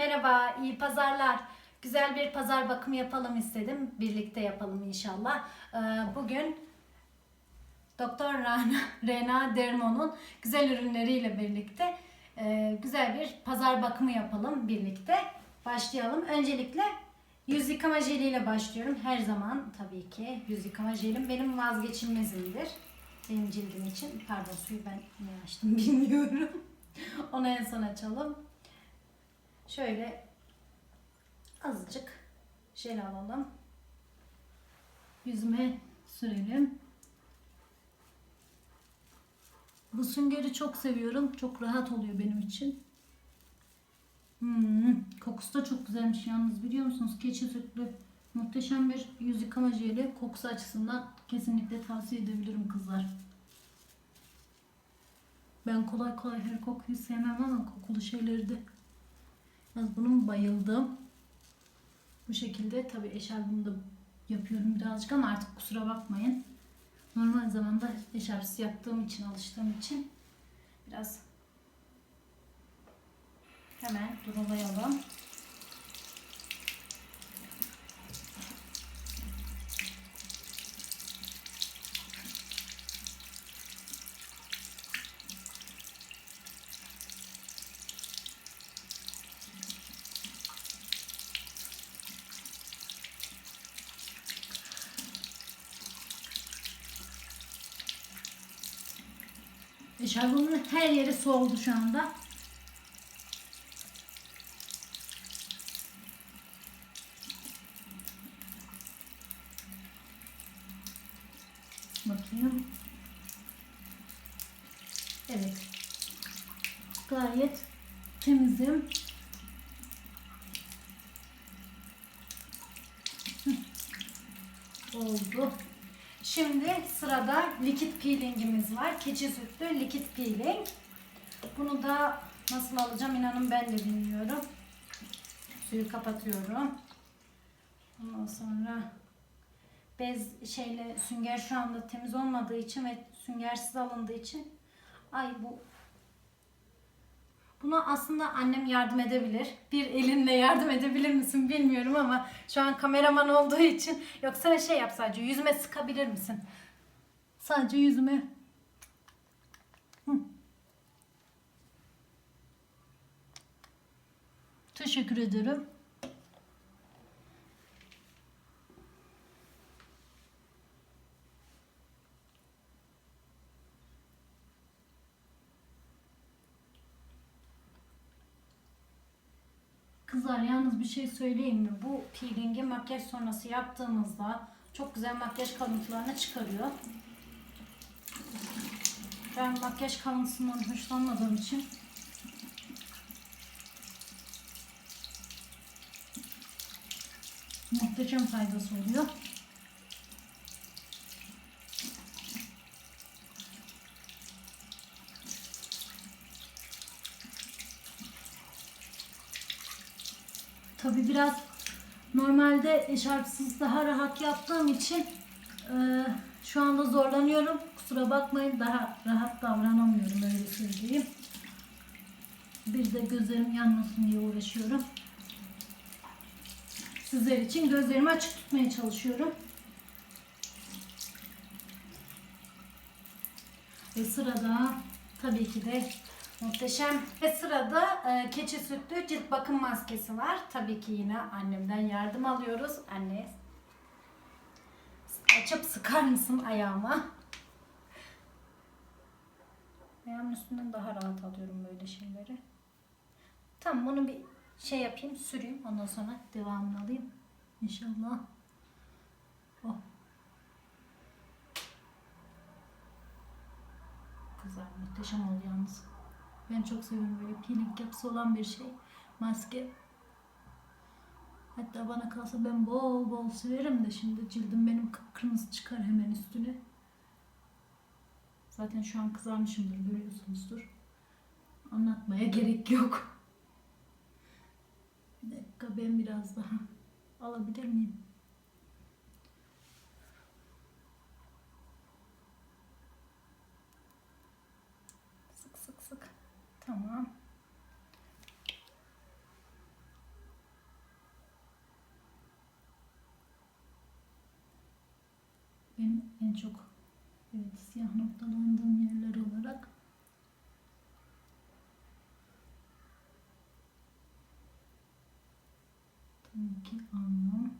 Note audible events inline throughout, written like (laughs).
Merhaba, iyi pazarlar. Güzel bir pazar bakımı yapalım istedim. Birlikte yapalım inşallah. Ee, Bugün Doktor Rana, (laughs) Rena Dermo'nun güzel ürünleriyle birlikte e, güzel bir pazar bakımı yapalım birlikte. Başlayalım. Öncelikle yüz yıkama jeliyle başlıyorum. Her zaman tabii ki yüz yıkama jelim benim vazgeçilmezimdir. Benim cildim için. Pardon suyu ben niye açtım (laughs) bilmiyorum. Onu en son açalım. Şöyle azıcık jel alalım. Yüzüme sürelim. Bu süngeri çok seviyorum. Çok rahat oluyor benim için. Hmm, kokusu da çok güzelmiş yalnız biliyor musunuz? Keçi sütlü muhteşem bir yüz yıkama jeli. Kokusu açısından kesinlikle tavsiye edebilirim kızlar. Ben kolay kolay her kokuyu sevmem ama kokulu şeyleri de Yalnız bunun bayıldım. Bu şekilde tabi eşarbımı da yapıyorum birazcık ama artık kusura bakmayın. Normal zamanda eşarpsız yaptığım için, alıştığım için biraz hemen durulayalım. Eşarbımın her yeri soğudu şu anda. Bakayım. Evet. Gayet temizim. Oldu. Şimdi sırada likit peelingimiz var. Keçi sütlü likit peeling. Bunu da nasıl alacağım inanın ben de bilmiyorum. Suyu kapatıyorum. Ondan sonra bez şeyle sünger şu anda temiz olmadığı için ve süngersiz alındığı için ay bu Buna aslında annem yardım edebilir. Bir elinle yardım edebilir misin bilmiyorum ama şu an kameraman olduğu için yoksa şey yap sadece yüzüme sıkabilir misin? Sadece yüzüme. Hı. Teşekkür ederim. Kızlar yalnız bir şey söyleyeyim mi? Bu peelingi makyaj sonrası yaptığımızda çok güzel makyaj kalıntılarını çıkarıyor. Ben makyaj kalıntısından hoşlanmadığım için muhteşem faydası oluyor. Tabi biraz normalde eşarpsız daha rahat yaptığım için e, şu anda zorlanıyorum. Kusura bakmayın daha rahat davranamıyorum öyle söyleyeyim. Bir de gözlerim yanmasın diye uğraşıyorum. Sizler için gözlerimi açık tutmaya çalışıyorum. Ve sırada tabii ki de muhteşem. Ve sırada e, keçi sütlü cilt bakım maskesi var. Tabii ki yine annemden yardım alıyoruz. Anne açıp sıkar mısın ayağıma? Ayağımın üstünden daha rahat alıyorum böyle şeyleri. Tamam bunu bir şey yapayım süreyim ondan sonra devamını alayım. İnşallah. Oh. Güzel muhteşem oldu yalnız. Ben çok seviyorum böyle peeling yapısı olan bir şey. Maske. Hatta bana kalsa ben bol bol sürerim de şimdi cildim benim kıpkırmızı çıkar hemen üstüne. Zaten şu an kızarmışımdır görüyorsunuzdur. Anlatmaya gerek yok. Bir dakika ben biraz daha alabilir miyim? Tamam. Benim en çok evet, siyah noktalandığım yerler olarak tabii ki alnım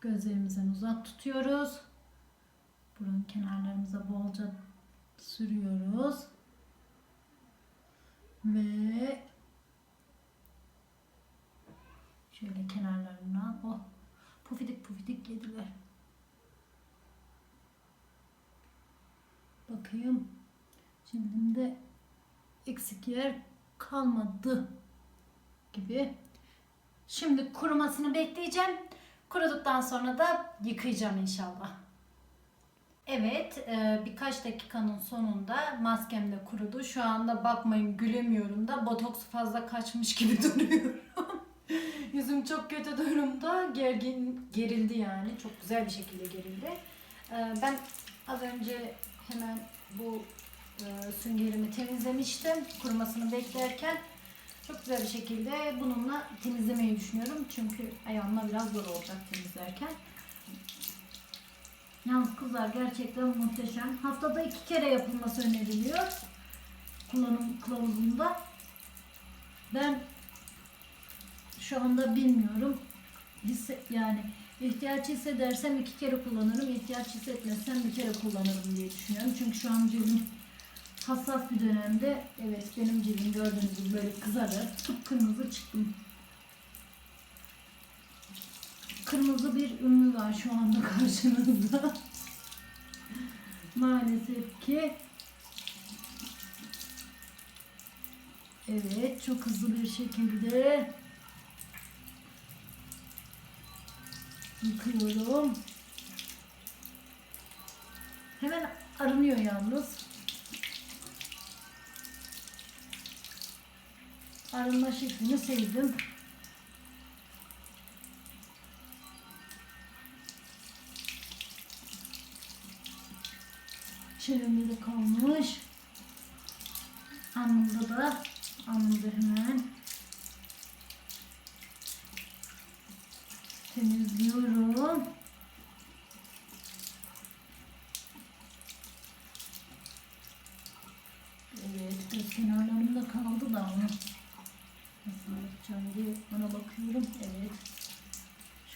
Gözlerimizden uzak tutuyoruz. Burun kenarlarımıza bolca sürüyoruz. Ve şöyle kenarlarına oh pufidik pufidik yediler. Bakayım. Cildimde eksik yer kalmadı gibi. Şimdi kurumasını bekleyeceğim. Kuruduktan sonra da yıkayacağım inşallah. Evet, e, birkaç dakikanın sonunda maskem de kurudu. Şu anda bakmayın gülemiyorum da botoks fazla kaçmış gibi (laughs) duruyorum. Yüzüm çok kötü durumda. Gergin, gerildi yani. Çok güzel bir şekilde gerildi. E, Ben az önce hemen bu e, süngerimi temizlemiştim. Kurumasını beklerken. Çok güzel bir şekilde bununla temizlemeyi düşünüyorum. Çünkü ayağımla biraz zor olacak temizlerken. Yalnız kızlar gerçekten muhteşem. Haftada iki kere yapılması öneriliyor. Kullanım kılavuzunda. Ben şu anda bilmiyorum. Yani ihtiyaç hissedersem iki kere kullanırım. ihtiyaç hissetmezsem bir kere kullanırım diye düşünüyorum. Çünkü şu an cildim hassas bir dönemde evet benim cildim gördüğünüz gibi böyle kızarır. Kıpkırmızı çıktım. Kırmızı bir ünlü var şu anda (laughs) karşınızda. Maalesef ki Evet çok hızlı bir şekilde yıkıyorum. Hemen arınıyor yalnız. Arınma şeklini sevdim. Çenemde de kalmış. Alnımda da alnımda hemen temizliyorum. Evet, göz kenarlarımda kaldı da onu nasıl yapacağım diye ona bakıyorum. Evet,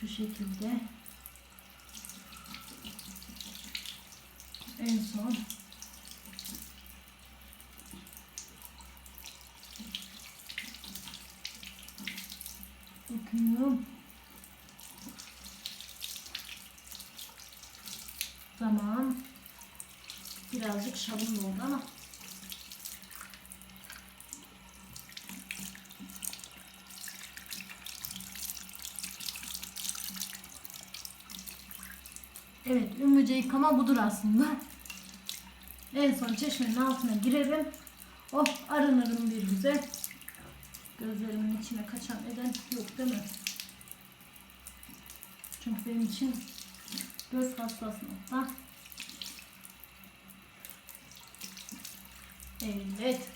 şu şekilde. En son bakıyorum. Tamam. Birazcık şabun oldu ama Ümüce yıkama budur aslında. En son çeşmenin altına girerim. Oh, arınırım bir güzel. Gözlerimin içine kaçan eden yok değil mi? Çünkü benim için göz hassas nokta. Evet.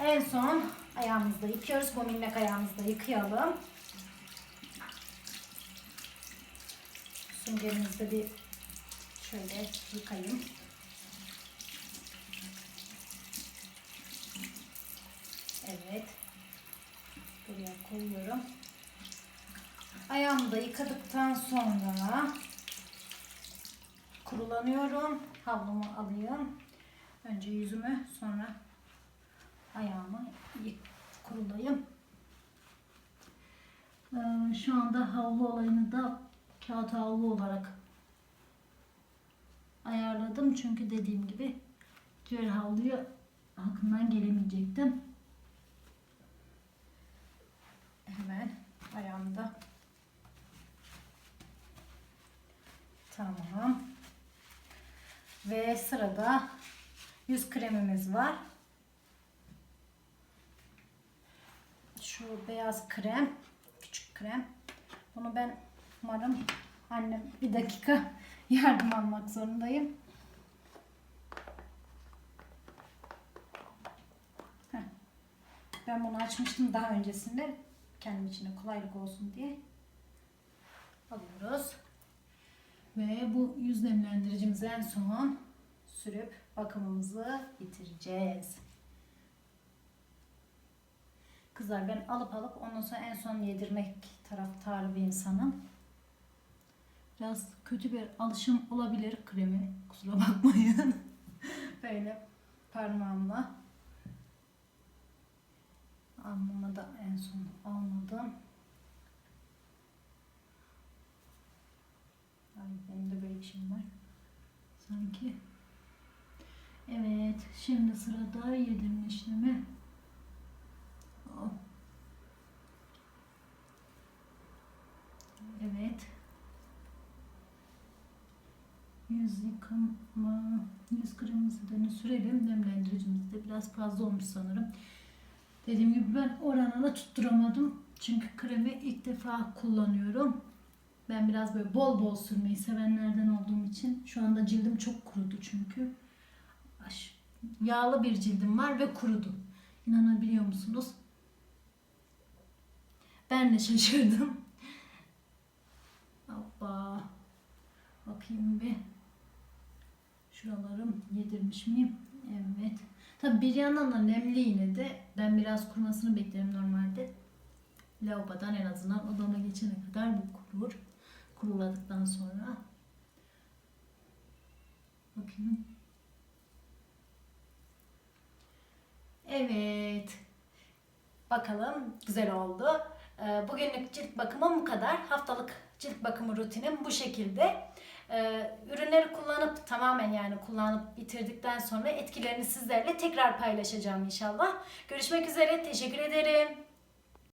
En son ayağımızı da yıkıyoruz. Bu minnak ayağımızı da yıkayalım. Süngerimizi de bir şöyle yıkayayım. Evet. Buraya koyuyorum. Ayağımı da yıkadıktan sonra kurulanıyorum. Havlumu alayım. Önce yüzümü sonra ayağımı kurulayım. Ee, şu anda havlu olayını da kağıt havlu olarak ayarladım. Çünkü dediğim gibi diğer havluyu aklımdan gelemeyecektim. Hemen ayağımda. Tamam. Ve sırada yüz kremimiz var. Şu beyaz krem, küçük krem. Bunu ben umarım Annem bir dakika (laughs) yardım almak zorundayım. Ben bunu açmıştım daha öncesinde. Kendim için kolaylık olsun diye. Alıyoruz. Ve bu yüz nemlendiricimizi en son sürüp bakımımızı bitireceğiz. Kızlar ben alıp alıp ondan sonra en son yedirmek taraftarı bir insanım. Biraz kötü bir alışım olabilir kremi. Kusura bakmayın. (laughs) Böyle parmağımla. Alnıma da en son almadım. Ay benim de böyle bir şeyim var. Sanki. Evet. Şimdi sırada yedirme işlemi. Oh. Evet. Yüz yıkama, yüz kremimizi sürelim. Nemlendiricimiz de biraz fazla olmuş sanırım. Dediğim gibi ben oranını tutturamadım. Çünkü kremi ilk defa kullanıyorum. Ben biraz böyle bol bol sürmeyi sevenlerden olduğum için şu anda cildim çok kurudu çünkü. Yağlı bir cildim var ve kurudu. İnanabiliyor musunuz? Ben de şaşırdım. Hoppa. Bakayım bir. Şuralarım yedirmiş miyim? Evet. Tabi bir yandan da nemli yine de. Ben biraz kurumasını beklerim normalde. Lavabodan en azından odama geçene kadar bu kurur. Kuruladıktan sonra. Bakayım. Evet. Bakalım güzel oldu. Ee, Bugünlük cilt bakımım bu kadar. Haftalık cilt bakımı rutinim bu şekilde. Ee, Ürünleri kullanıp tamamen yani kullanıp bitirdikten sonra etkilerini sizlerle tekrar paylaşacağım inşallah. Görüşmek üzere. Teşekkür ederim.